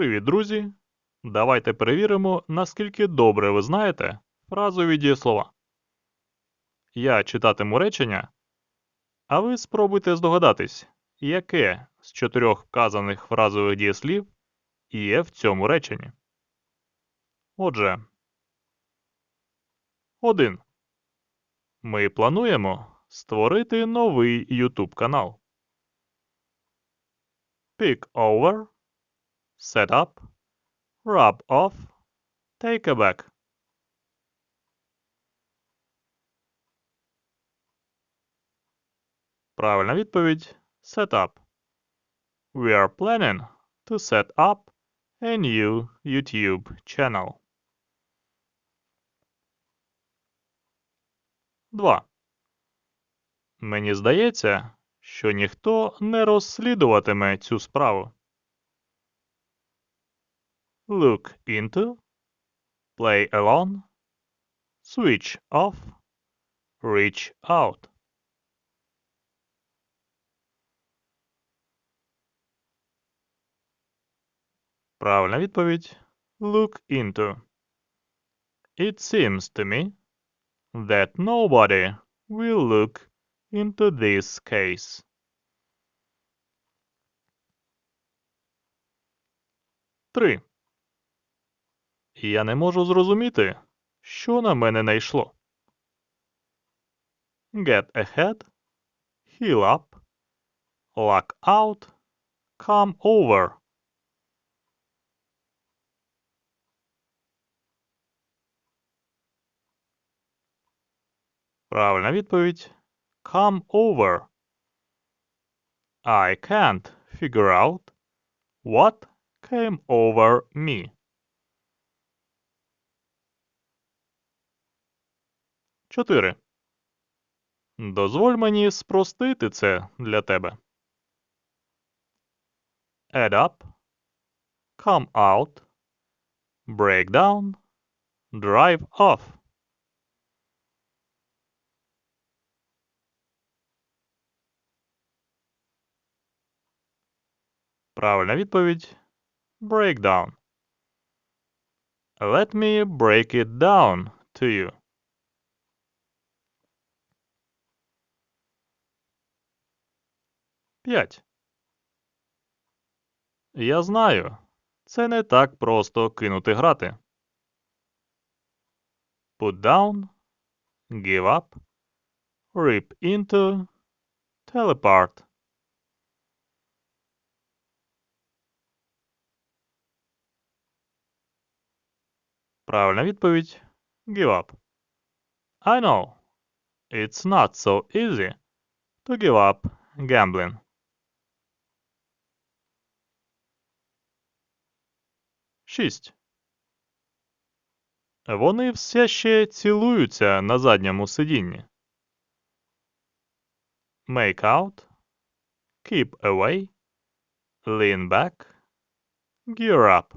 Привіт, друзі! Давайте перевіримо, наскільки добре ви знаєте фразові дієслова. Я читатиму речення, а ви спробуйте здогадатись, яке з чотирьох вказаних фразових дієслів є в цьому реченні. Отже, 1. Ми плануємо створити новий YouTube канал. Pick over set up, rub off, take a back. Правильна відповідь set up. We are planning to set up a new YouTube channel. 2. Мені здається, що ніхто не розслідуватиме цю справу. Look into, play along, switch off, reach out. Правильна відповідь look into. It seems to me that nobody will look into this case. Три. Я не можу зрозуміти, що на мене найшло. Get ahead, heal up, lock out, come over. Правильна відповідь come over. I can't figure out what came over me. 4. Дозволь мені спростити це для тебе. Add up, come out, break down, drive off. Правильна відповідь break down. Let me break it down to you. П'ять. Я знаю. Це не так просто кинути грати. Put down, give up, rip into, teleport. Правильна відповідь give up. I know. It's not so easy to give up gambling. Шість. Вони все ще цілуються на задньому сидінні. Make out, keep away, lean back, gear up.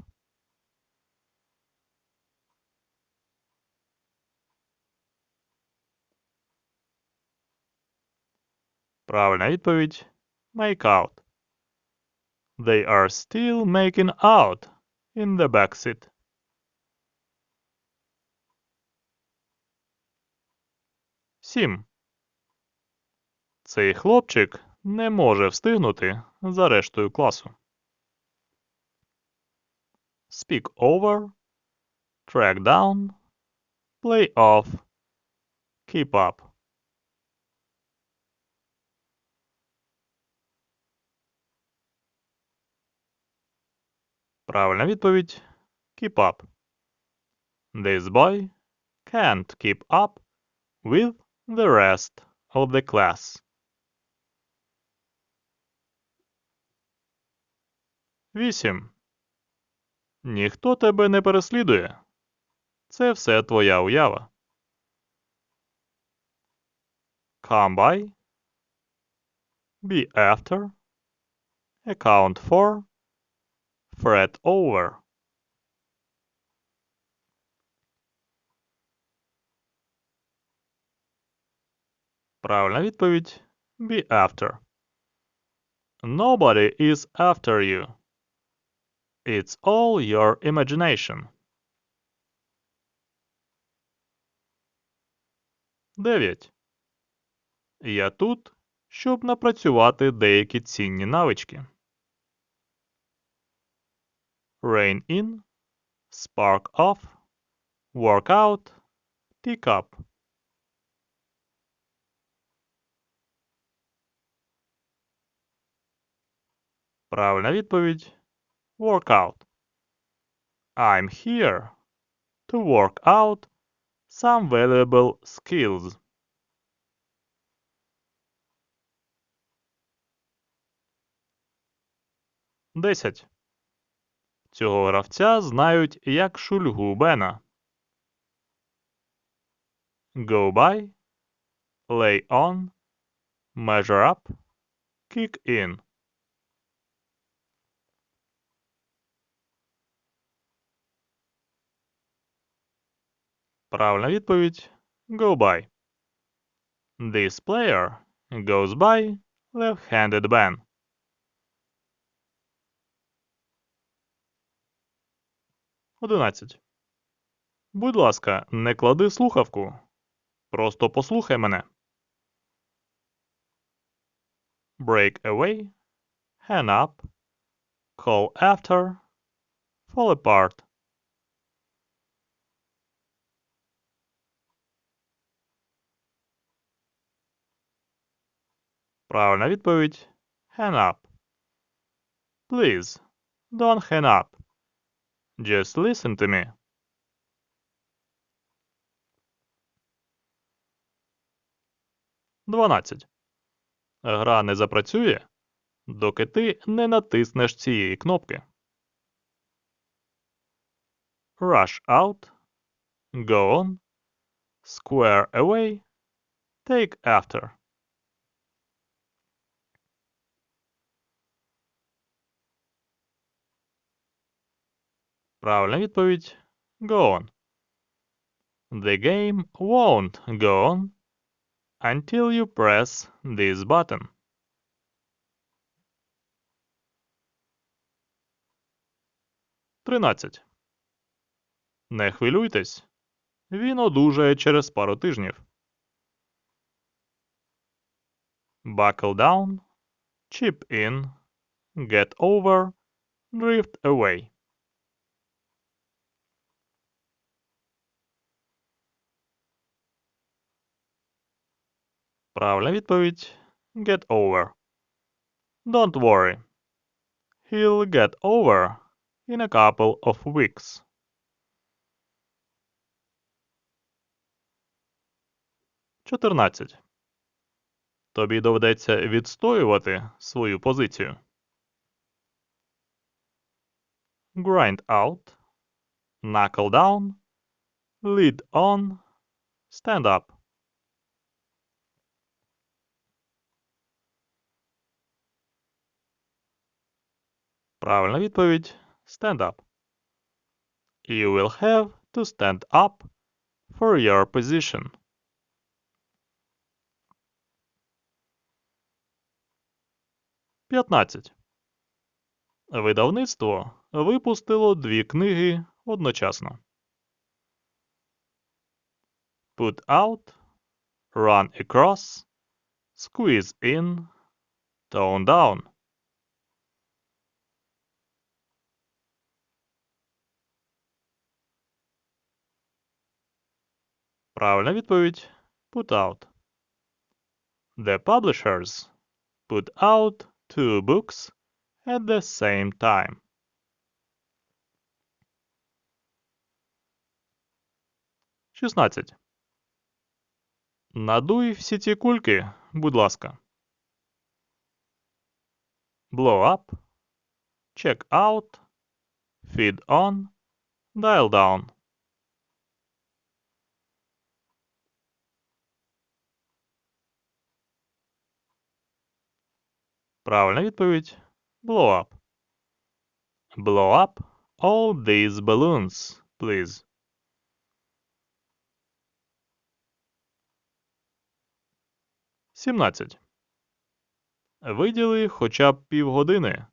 Правильна відповідь make out. They are still making out in the backseat. Сім. Цей хлопчик не може встигнути за рештою класу. Speak over, track down, play off, keep up. Правильна відповідь keep up. This boy can't keep up with the rest of the class. Вісім. Ніхто тебе не переслідує. Це все твоя уява. Come by. Be after. Account for. Fret over. Правильна відповідь be after. Nobody is after you. It's all your imagination. 9. Я тут, щоб напрацювати деякі цінні навички. Rain in, spark off, work out, tick up. Правильна відповідь work out. I'm here to work out some valuable skills. Десять. Цього гравця знають як Шульгу Бена. Go by, lay on, measure up, kick in. Правильна відповідь go by. This player goes by left-handed ben. 11. Будь ласка, не клади слухавку. Просто послухай мене. Break away. Hang up. Call after. Fall apart. Правильна відповідь. Hang up. Please, don't hang up. Just listen to me. Дванадцять. Гра не запрацює, доки ти не натиснеш цієї кнопки. Rush out, go on, square away, take after. Правильна відповідь go on. The game won't go on until you press this button. Тринадцять. Не хвилюйтесь. Він одужає через пару тижнів. Buckle down, chip in, get over, drift away. Правильна відповідь get over. Don't worry. He'll get over in a couple of weeks. Чотирнадцять. Тобі доведеться відстоювати свою позицію. Grind out, knuckle down, lead on, stand up. Правильна відповідь stand up. You will have to stand up for your position. П'ятнадцять. Видавництво випустило дві книги одночасно. Put out, Run across, Squeeze in, Tone down. Правильна відповідь put out. The publishers put out two books at the same time. Шістнадцять. Надуй всі ці кульки, будь ласка. Blow up, check out, feed on, dial down. Правильна відповідь blow up. Blow up all these balloons, please. Сімнадцять. Виділи хоча б півгодини,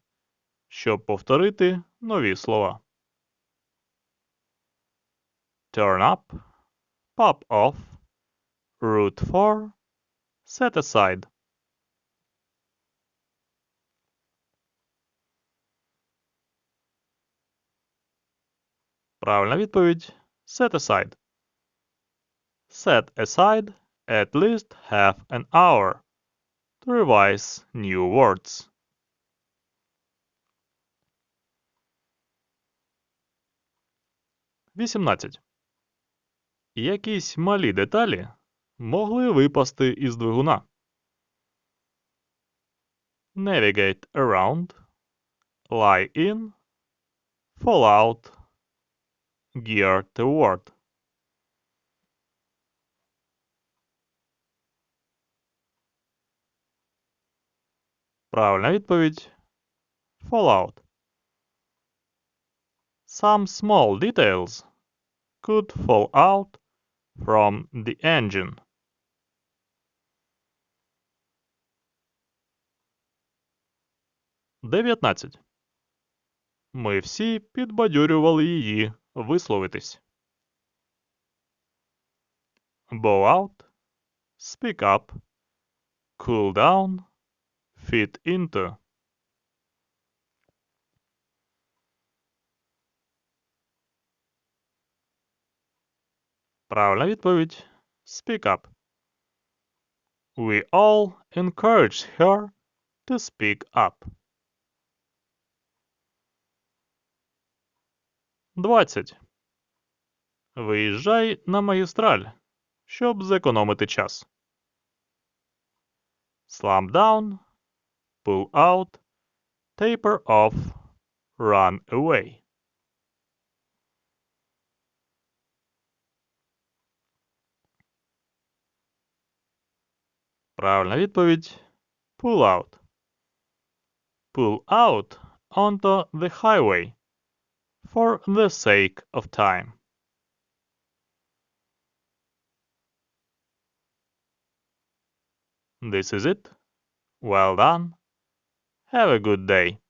щоб повторити нові слова. Turn up, pop off, root for, set aside. Правильна відповідь set aside. Set aside at least half an hour to revise new words. Вісімнадцять. Якісь малі деталі могли випасти із двигуна. Navigate around, lie in, fall out, gear toward. Правильна відповідь Fallout. Some small details could fall out from the engine. Дев'ятнадцять. Ми всі підбадьорювали її висловитись. Bow out, speak up, cool down, fit into. Правильна відповідь Speak up. We all encouraged her to speak up. 20. Виїжджай на магістраль, щоб зекономити час. Slam down, pull out, taper off, run away. Правильна відповідь pull out. Pull out onto the highway for the sake of time. This is it. Well done. Have a good day.